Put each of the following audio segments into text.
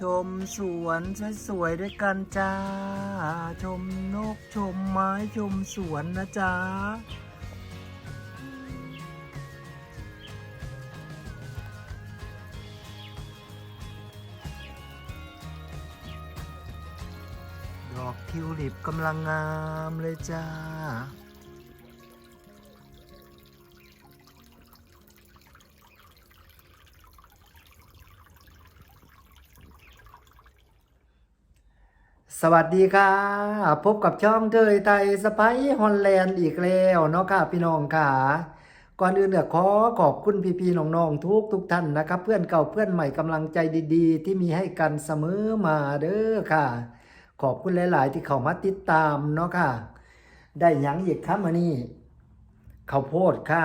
ชมสวนสวยๆด้วยกันจ้า ชมนกชมไม้ชมสวนนะจ๊ะดอกทิวลิปกำลังงามเลยจ้า สวัสดีค่ะ พบกับช่องเทยไทยสไปฮอลแลนด์อีกแล้วเนาะค่ะพี่น้องค่ะ ก่อนอื่นเนี่ยขอขอบคุณพี่ๆน้องๆทุกทุกท่านนะครับ เพื่อนเก่าเพื่อนใหม่กำลังใจดีๆ ที่มีให้กันเสมอมาเด้อค่ะ ขอบคุณหลายๆ ที่เข้ามาติดตามเนาะค่ะ ได้ยังอีกครับมานี่ข้าวโพดค่ะ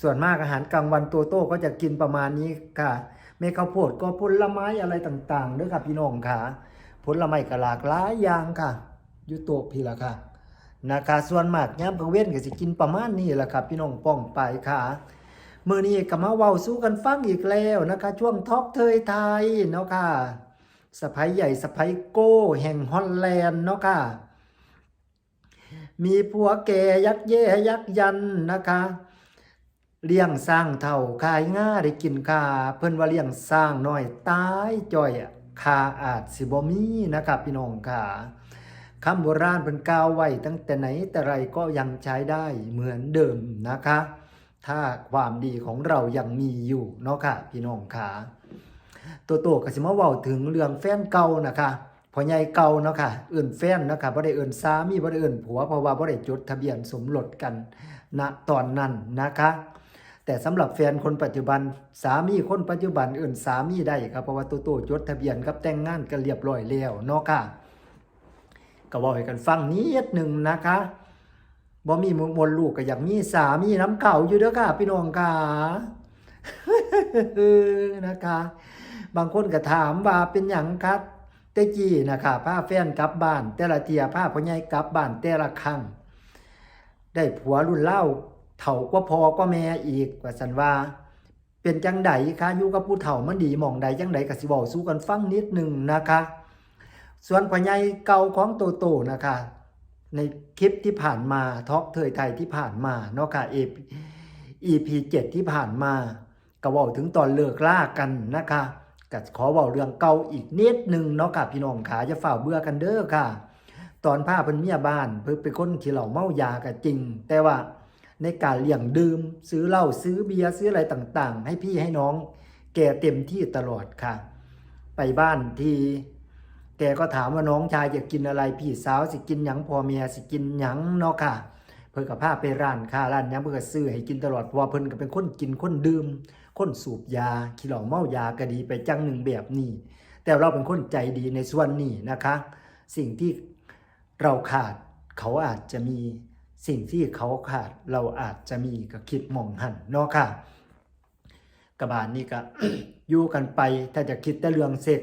ส่วนมากอาหารกลางวันตัวโต้ก็จะกินประมาณนี้ค่ะไม่ข้าวโพดก็ผลไม้อะไรต่างๆเด้อค่ะพี่น้องค่ะ ผลไม้ก็หลากหลายอย่างค่ะอยู่โต๊ะพี่ละค่ะนะคะส่วนมากยามกลางเว้นก็สิกินประมาณนี้แหละครับพี่น้องป้องไปค่ะมื้อนี้ก็มาเว้าสู้กันฟังอีกแล้วนะคะ ช่วงทอกเทยไทยเนาะค่ะสะพ้ยใหญ่สะพ้ยโก้แห่งฮอลแลนด์เนาะค่ะ มีผัวแก่ยักเย่ยักยันนะคะ เลี้ยงสร้างเท่าขายง่าได้กินค่าเพิ่นว่าเลี้ยงสร้างน้อยตายจ่อยอะ คาอาจสิบ่มีนะครับพี่น้องค่ะคำโบราณเพิ่นกาวไว้ตั้งแต่ไหนแต่ไรก็ยังใช้ได้เหมือนเดิมนะคะ ถ้าความดีของเรายังมีอยู่เนาะค่ะ พี่น้องค่ะตัวโตก็สิมาเว้าถึงเรื่องแฟนเก่านะคะพ่อใหญ่เก่าเนาะค่ะเอื่นแฟนเนาะค่ะบ่ได้เอื่นสามีบ่ได้เอื่นผัวเพราะว่าบ่ได้จดทะเบียนสมรสกันณตอนนั้นนะคะ แต่สำหรับแฟนคนปัจจุบัน สามีคนปัจจุบันเอื่นสามีได้ครับเพราะว่าตัวโตจดทะเบียนกับแต่งงานกันเรียบร้อยแล้วเนาะค่ะก็บอกให้กันฟังนิดหนึ่งนะคะบ่มีมวลลูกก็อยากมีสามีน้ำเก่าอยู่เด้อค่ะ พี่น้องค่ะนะคะ บางคนก็ถามว่าเป็นหยังครับเตกี้นะคะพาแฟนกลับบ้าน แต่ละเทียพาพ่อใหญ่กลับบ้านแต่ละครั้งได้ผัวรุ่นเล่า เฒ่ากว่าพอก็แม่อีกว่าสันว่า เป็นจังไดคะอยู่กับผู้เฒ่ามันดีหมองใดจังไดก็สิเว้าสู้กันฟังนิดหนึ่งนะคะ ส่วนพ่อใหญ่เก่าของโตโตนะคะ ในคลิปที่ผ่านมาทอกเทยไทยที่ผ่านมาเนาะค่ะ EP EP 7ที่ผ่านมาก็เว้าถึงตอนเลิกล่ากันนะคะก็ขอเว้าเรื่องเก่าอีกนิดหนึ่งเนาะค่ะพี่น้องขาจะฝ่าเบื่อกันเด้อค่ะ ตอนผ้าเพิ่นเมียบ้านเพิ่นเป็นคนที่เหล่าเมายาก็จริง แต่ว่า ในการเลี้ยงดื่ม ซื้อเหล้าซื้อเบียร์ซื้ออะไรต่างๆ ให้พี่ให้น้อง แกเต็มที่ตลอดค่ะ ไปบ้านทีแกก็ถามว่าน้องชายจะกินอะไรพี่สาวสิกินหยังพ่อเมียสิกินหยังเนาะค่ะ เพิ่นกับพาไปร้านค้าร้านหยังเพิ่นก็ซื้อให้กินตลอดเพราะว่าเพิ่นก็เป็นคนกินคนดื่มคนสูบยาขี้เหล้าเมายาก็ดีไปจังหนึ่งแบบนี้ แต่เราเป็นคนใจดีในส่วนนี้นะคะ สิ่งที่เราขาดเขาอาจจะมี สิ่งที่เขาขาดเราอาจจะมีก็คิดมองหันเนาะค่ะกระบาลนี่ก็อยู่กันไปถ้าจะคิดแต่เรื่องเซ็ก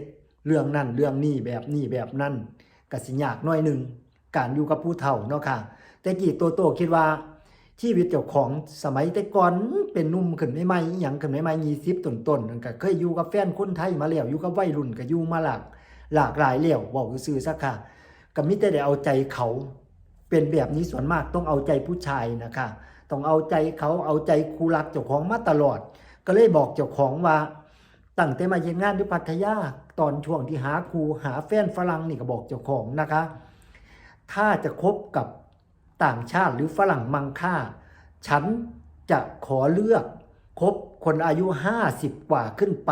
เรื่องนั่นเรื่องนี้แบบนี้แบบนั่นก็สิยากน้อยหนึ่งการอยู่กับผู้เฒ่าเนาะค่ะ แต่กี่ตัวโตคิดว่าชีวิตเจ้าของสมัยแต่ก่อนเป็นนุ่มขึ้นใหม่อย่างขึ้นใหม่ยี่สิบต้นๆนั่นก็เคยอยู่กับแฟนคนไทยมาแล้วอยู่กับวัยรุ่นก็อยู่มาหลากหลากหลายแล้วเว้าซื่อๆซะค่ะก็มิแต่ได้เอาใจเขา เป็นแบบนี้ส่วนมากต้องเอาใจผู้ชายนะคะต้องเอาใจเขาเอาใจครูรักเจ้าของมาตลอด ก็เลยบอกเจ้าของว่าตั้งแต่มาเย็นงานที่พัทยาตอนช่วงที่หาครูหาแฟนฝรั่งนี่ก็บอกเจ้าของนะคะ ถ้าจะคบกับต่างชาติหรือฝรั่งมังค่า ฉันจะขอเลือกคบคนอายุ 50 กว่าขึ้นไป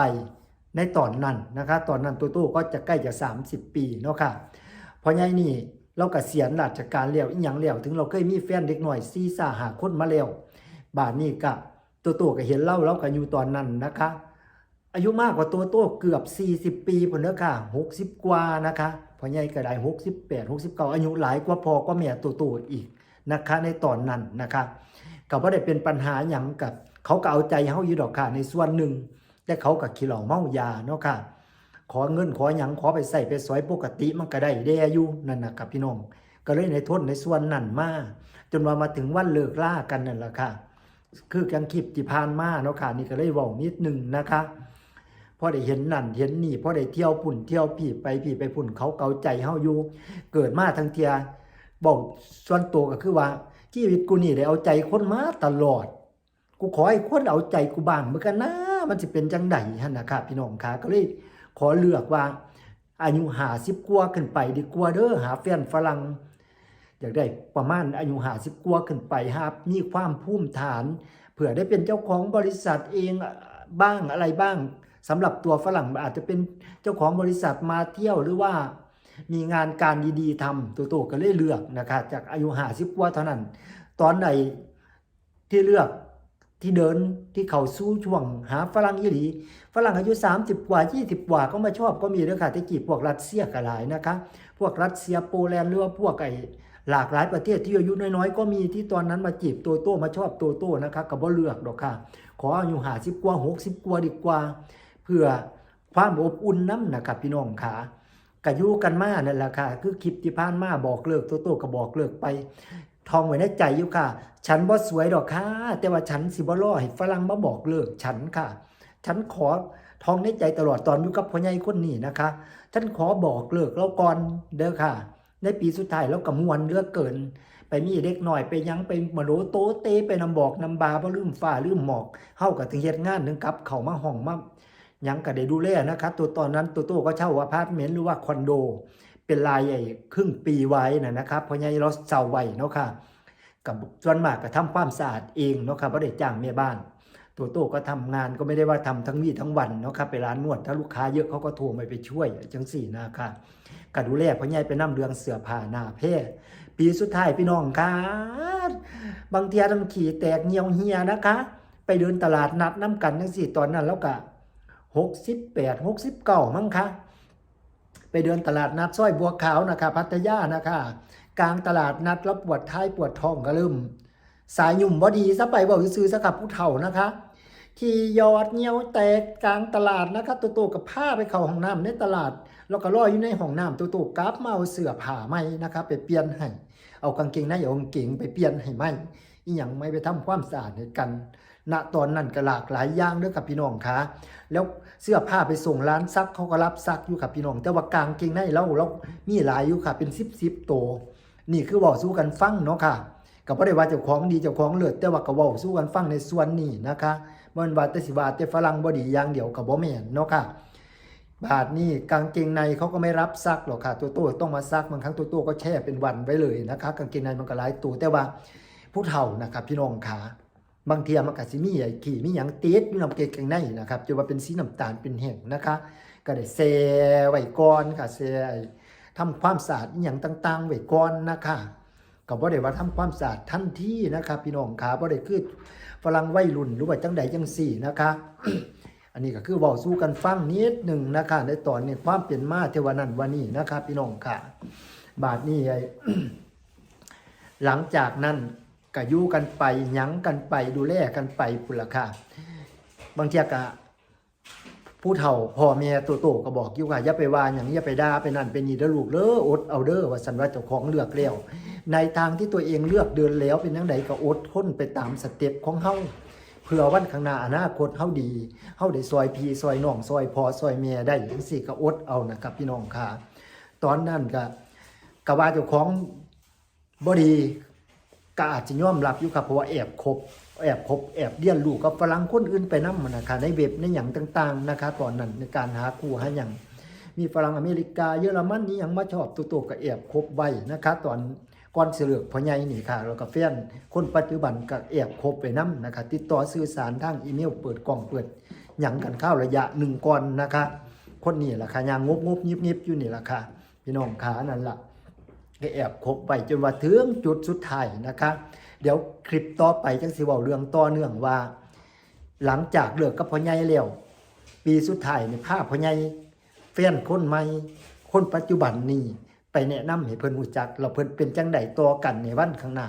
ในตอนนั้นนะคะ ตอนนั้นตัวตู้ก็จะใกล้จะ 30 ปีเนาะค่ะเพราะไงนี่ เรากเกษียณราชการแล้วอีหยังแล้วถึงเราเคยมีแฟนเด็กหน่อยซีซ่าหาคนมาแล้วบาดนี้ก็ตัวตัวก็เห็นเล่าเราก็อยู่ตอนนั้นนะคะ อายุมากกว่าตัวโตเกือบ 40 ปีพุ่นเด้อค่ะ60 กว่านะคะพ่อใหญ่ก็ได้68 69 อายุหลายกว่าพอก็แม่ตัวโตอีกนะคะ ในตอนนั้นนะคะก็บ่ได้เป็นปัญหาหยังกับ เขาก็เอาใจเฮาอยู่ดอกค่ะในส่วนหนึ่งแต่เขาก็ขี้เหล้าเมายาเนาะค่ะ ขอเงินขอหยังขอไปใส่ไปสอยปกติมันก็ได้แด่อยู่นั่นนะครับพี่น้องก็เลยในทนในส่วนนั้นมาจนว่ามาถึงวันเลิกล่ากันนั่นแหละค่ะ คือยังคลิปที่ผ่านมาเนาะค่ะนี่ก็เลยเว้านิดหนึงนะคะพอได้เห็นนั่นเห็นนี่พอได้เที่ยวปุ่นเที่ยวพี่ไปพี่ไปปุ่นเขาเกาใจเฮาอยู่เกิดมาทั้งเทียบอกส่วนตัวก็คือว่าชีวิตกูนี่ได้เอาใจคนมาตลอด กูขอให้คนเอาใจกูบ้างเหมือนกันนะมันจะเป็นจังไดหั่นนะครับพี่น้องค่ะก็เลย ขอเลือกว่า อายุหาสิบกว่าขึ้นไปดีกว่าเด้อหาแฟนฝรั่งอยากได้ประมาณอายุหาสิบกว่าขึ้นไปหามีความภูมิฐานเผื่อได้เป็นเจ้าของบริษัทเองบ้างอะไรบ้างสำหรับตัวฝรั่งอาจจะเป็นเจ้าของบริษัทมาเที่ยวหรือว่ามีงานการดีๆทำตัวโตก็เลยเลือกนะคะจากอายุหาสิบกว่าเท่านั้น ตอนไหนที่เลือก ที่เดินที่เขาสู้ช่วงหาฝรั่งยี่หลีฝรั่งอายุ 30 กว่า 20 กว่าก็มาชอบก็มีด้วยค่ะที่จีบพวกรัสเซียก็หลายนะคะ พวกรัสเซียโปแลนด์หรือว่าพวกไอ้หลากหลายประเทศที่อายุน้อยๆ ก็มีที่ตอนนั้นมาจีบตัวโต้มาชอบตัวโต้นะคะก็บ่เลือกดอกค่ะ ขออายุหาสิบกว่าหกสิบกว่าดีกว่า เพื่อความอบอุ่นน้ำนะครับพี่น้องค่ะก็อยู่กันมานั่นแหละค่ะ คือคลิปที่ผ่านมาบอกเลิกตัวโต้ก็บอกเลิกไป ทองไว้ในใจอยู่ค่ะ ฉันบ่สวยดอกค่ะ แต่ว่าฉันสิบ่รอให้ฝรั่งมาบอกเลิกฉันค่ะ ฉันขอทองในใจตลอดตอนอยู่กับพ่อใหญ่คนนี้นะคะ ฉันขอบอกเลิกแล้วก่อนเด้อค่ะ ในปีสุดท้ายแล้วก็มวนเลือกเกิน ไปมีเด็กหน่อยไปยังไปมาโดโตเตไปนำบอกนำบาบ่ลืมฟ้าลืมหมอกเฮาก็ถึงเฮ็ดงานถึงกับ เขามาห้องมายังก็ได้ดูแลนะครับตัวตอนนั้นตัวโตก็เช่าอพาร์ตเมนต์หรือว่าคอนโด เป็นรายใหญ่ครึ่งปีไว้นะนะครับเพราะงั้นเราเช่าไว้เนาะค่ะกับส่วนมากก็ทำความสะอาดเองเนาะครับบ่ได้จ้างแม่บ้านตัวโตก็ทำงานก็ไม่ได้ว่าทำทั้งวี่ทั้งวันเนาะครับไปร้านนวดถ้าลูกค้าเยอะเขาก็โทรมาไปช่วยจังสี่นะครับก็ดูแลพ่อใหญ่ไปนํเรืองเสือผ้าหน้าเพศปีสุดท้ายพี่น้องครับางเทียน้ำขี่แตกเหี่ยวเหียนะคะ ไปเดินตลาดนัดน้ำกันจังสี่ตอนนั้นแล้วก็หกสิบแปดหกสิบเก้ามั้งคะ เดินตลาดนัดสร้อยบัวขาวนะคะพัทยานะคะกลางตลาดนัดแล้วปวดท้ายปวดท้องก็เริ่มสายหยุ่มบอดีซะไปบอกซื้อๆซะกับผู้เฒ่านะคะขี่ยอดเงี้ยวแตกกลางตลาดนะคะตัวโตกับผ้าไปเข้าห้องน้ำในตลาด แล้วก็ลอยอยู่ในห้องน้ำตัวโตกราบมาเอาเสื้อผ้าใหม่นะคะไปเปลี่ยนให้เอากางเกงในเอากางเกงไปเปลี่ยนให้ใหม่อีหยังไม่ไปทำความสะอาดให้กัน ณตอนนั้นก็หลากหลายอย่างเด้อกับพี่น้องคะแล้วเสื้อผ้าไปส่งร้านซักเขาก็รับซักอยู่กับพี่น้อง แต่ว่ากางเกงในเราเรามีหลายอยู่ค่ะ เป็นสิบสิบตัวนี่คือเว้าสู้กันฟังเนาะค่ะก็บ่ได้ว่าเจ้าของดีเจ้าของเลิศแต่ว่าก็เว้าสู้กันฟังในส่วนนี้นะคะบ่แม่นว่าแต่สิว่าแต่ฝรั่งบ่ดีอย่างเดียวก็บ่แม่นเนาะค่ะบาทนี่กางเกงในเขาก็ไม่รับซักหรอกค่ะ ตัวโต้ต้องมาซักบางครั้งตัวโต้ก็แช่เป็นวันไว้เลยนะคะ กางเกงในมันก็หลายตัวแต่ว่าผู้เฒ่านะครับพี่น้องขา บางเทียมันก็สิมีไอ้ขี่มีหยังติดอยู่นำเกงในนะครับจะว่าเป็นสีน้ำตาลเป็นแห้งนะคะ ก็ได้แช่ไว้ก่อนค่ะแช่ไอ้ทำความสะอาดอย่างต่างๆไว้ก่อนนะคะก็บ่ได้ว่าทำความสะอาดทันทีนะครับพี่น้องขาบ่ได้คือฝรั่งวัยรุ่นหรือว่าจังใดจังสี่นะคะ อันนี้ก็คือเว้าสู้กันฟังนิดหนึ่งนะคะ ในตอนนี้ความเป็นมาเทวานันวันนี้นะครับพี่น้องค่ะ บาทนี้ไอ้หลังจากนั้น ก็อยู่กันไปหยั้งกันไปดูแลกันไปพุ่นละค่ะ บางเทียก็ผู้เฒ่าพ่อแม่ตัวโตก็บอกอยู่ค่ะอย่าไปว่าอย่างอย่าไปด่าไปนั่นเป็นนี่เด้อลูกเด้ออดเอาเด้อว่าสันว่าเจ้าของเลือกแล้วในทางที่ตัวเองเลือกเดินแล้วเป็นจังไดก็อดทนไปตามสเต็ปของเฮาเพื่อวันข้างหน้าอนาคตเฮาดีเฮาได้ซอยพี่ซอยน้องซอยพอซอยแม่ได้จังซี่ก็อดเอานะครับพี่น้องค่ะ ตอนนั้นก็กว่าเจ้าของบ่ดี ก็อาจจะย่อมรับอยู่ครับเพราะว่าแอบคบแอบคบแอบเลี้ยนลูกกับฝรั่งคนอื่นไปนำนะคะในเว็บในหยังต่างๆนะคะตอนนั้นในการหาคู่หาหยังมีฝรั่งอเมริกาเยอรมันนี่ยังมาชอบตัวๆก็แอบคบไว้นะคะตอนก่อนสิเลือกพ่อใหญ่นี่ค่ะแล้วก็แฟนคนปัจจุบันก็แอบคบไปนํนะคะติดต่อสื่อสารทางอีเมล เปิดกล่องเปิดหยังกันเข้าระยะหนึ่งก่อนนะคะ คนนี้แหละค่ะยางงบงบยิบยิบอยู่นี่แหละค่ะพี่น้องขานั่นล่ะ ก็แอบคบไปจนว่าถึงจุดสุดท้ายนะคะ เดี๋ยวคลิปต่อไปจังสิว้าเรื่องต่อเนื่องว่า หลังจากเลิกกับพ่อใหญ่แล้วปีสุดท้ายในี่พาพ่อใหญ่แฟนคนใหม่คนปัจจุบันนี้ไปแนะนำให้เพิ่นรู้จักเราเพิ่นเป็นจังใดต่อกันในวันข้างหน้า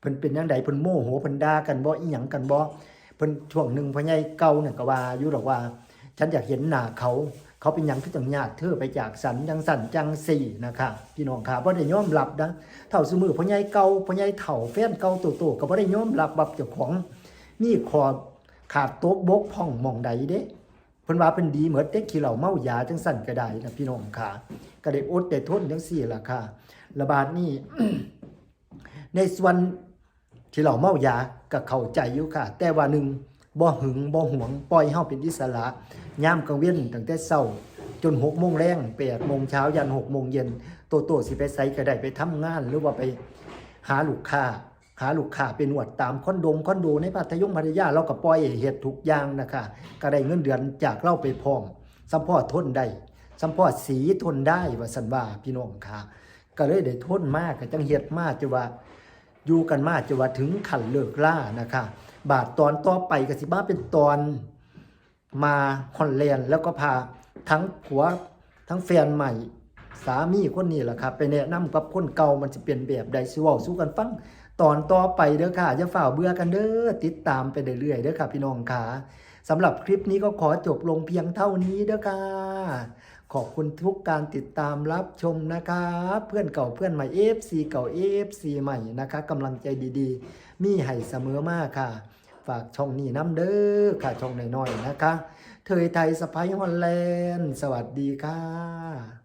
เพิ่นเป็นจังใดเพิ่นโมโหเพิ่นด่ากันบ่อีหยังกันบ่เพิ่นช่วงหนึ่งพ่อใหญ่เก่าเนี่ยก็ว่าอยู่หรอกว่า ฉันอยากเห็นหน้าเขา เขาเป็นหยังคือจังญาติเธอไปจากสันจังสันจังสี่นะคะพี่น้องค่ะบ่ได้ยอมรับนะเท่าสมือพ่อใหญ่เก่าพ่อใหญ่เฒ่าแฟนเก่าโตๆก็บ่ได้ยอมรับบับเจ้าของมีขอขาดโตกบกพ่องมองใดเด้พิ่นว่าเป็นดีเหมือนเด็กขี้เหล้าเมายาจังสั่นก็ได้นะพี่น้องค่ะก็ได้อดได้ทนจังซี่ล่ะค่ะ ระบาดนี้ในส่วนที่เราเมายาก็เข้าใจอยู่ค่ะ แต่ว่าหนึ่ง บ่หึงบ่หวงปล่อยเฮาเป็นอิสระยามกลางเว้นตั้งแต่เช้าจน6โมงแรง8โมงเช้ายัน6โมงเย็นโตโตสิไปไสก็ได้ไปทำงาน หรือว่าไปหาลูกค้า หาลูกค้าไปนวดตามคอนโดงคอนโดในพัทยงพัทยาเราก็ปล่อยให้เฮ็ดทุกอย่างนะคะก็ได้เงินเดือนจากเราไปพร้อมซัพพอทนได้ซัพพอสีทนได้ว่าสันว่าพี่น้องค่ะก็เลยได้ทนมากก็จังเฮ็ดมากจะว่าอยู่กันมากจะว่าถึงขันเลิกล่านะคะ บาทตอนต่อไปก็สิบ้าเป็นตอนมาฮอลแลนด์แล้วก็พาทั้งผัวทั้งแฟนใหม่ สามีคนนี้แหละครับ ไปแนะนำกับคนเก่ามันจะเป็นแบบใดสิว้าสู้กันฟัง ตอนต่อไปเด้อค่ะอย่าฝ่าเบื่อกันเด้อติดตามไปเรื่อยๆเด้อค่ะพี่น้องค่ะสำหรับคลิปนี้ก็ขอจบลงเพียงเท่านี้เด้อค่ะขอบคุณทุกการติดตามรับชมนะคะเพื่อนเก่าเพื่อนใหม่ FC เก่า FC ใหม่นะคะกำลังใจดีๆ มีให้เสมอมากค่ะ ฝากช่องนี้น้ำเด้อค่ะช่องน้อยๆนะคะ เทยไทยสไปฮอลแลนด์ สวัสดีค่ะ